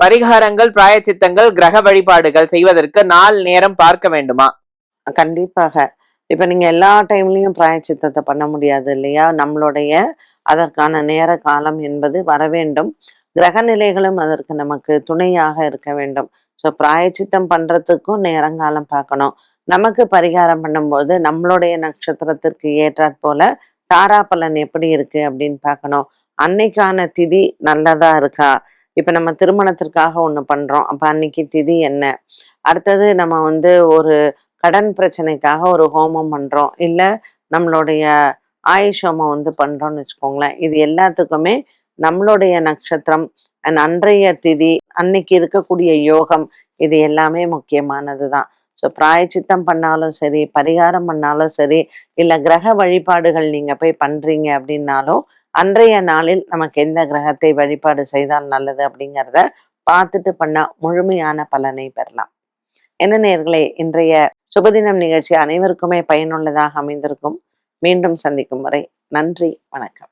பரிகாரங்கள் பிராயச்சித்தங்கள் கிரக வழிபாடுகள் செய்வதற்கு நாள் நேரம் பார்க்க வேண்டுமா? கண்டிப்பாக. இப்ப நீங்க எல்லா டைம்லயும் பிராயச்சித்தத்தை பண்ண முடியாது இல்லையா? நம்மளுடைய அதற்கான நேர காலம் என்பது வர வேண்டும். கிரக நிலைகளும் அதற்கு நமக்கு துணையாக இருக்க வேண்டும். ஸோ பிராயச்சித்தம் பண்றதுக்கும் நேரங்காலம் பார்க்கணும். நமக்கு பரிகாரம் பண்ணும்போது நம்மளுடைய நட்சத்திரத்திற்கு ஏற்றாற் போல தாராபலன் எப்படி இருக்கு அப்படின்னு பார்க்கணும். அன்னைக்கான திதி நல்லதா இருக்கா? இப்ப நம்ம திருமணத்திற்காக ஒண்ணு பண்றோம். அப்ப அன்னைக்கு திதி என்ன? அடுத்தது நம்ம வந்து ஒரு கடன் பிரச்சனைக்காக ஒரு ஹோமம் பண்றோம். இல்ல நம்மளுடைய ஆயுஷ் ஹோமம் வந்து பண்றோம்னு வச்சுக்கோங்களேன். இது எல்லாத்துக்குமே நம்மளுடைய நட்சத்திரம் அண்ட் அன்றைய திதி அன்னைக்கு இருக்கக்கூடிய யோகம் இது எல்லாமே முக்கியமானது தான் ஸோ பிராயச்சித்தம் பண்ணாலும் சரி பரிகாரம் பண்ணாலும் சரி இல்ல கிரக வழிபாடுகள் நீங்க போய் பண்றீங்க அப்படின்னாலும் அன்றைய நாளில் நமக்கு எந்த கிரகத்தை வழிபாடு செய்தால் நல்லது அப்படிங்கிறத பார்த்துட்டு பண்ணா முழுமையான பலனை பெறலாம். என்ன நேர்களே இன்றைய சுபதினம் நிகழ்ச்சி அனைவருக்குமே பயனுள்ளதாக அமைந்திருக்கும். மீண்டும் சந்திக்கும் வரை நன்றி வணக்கம்.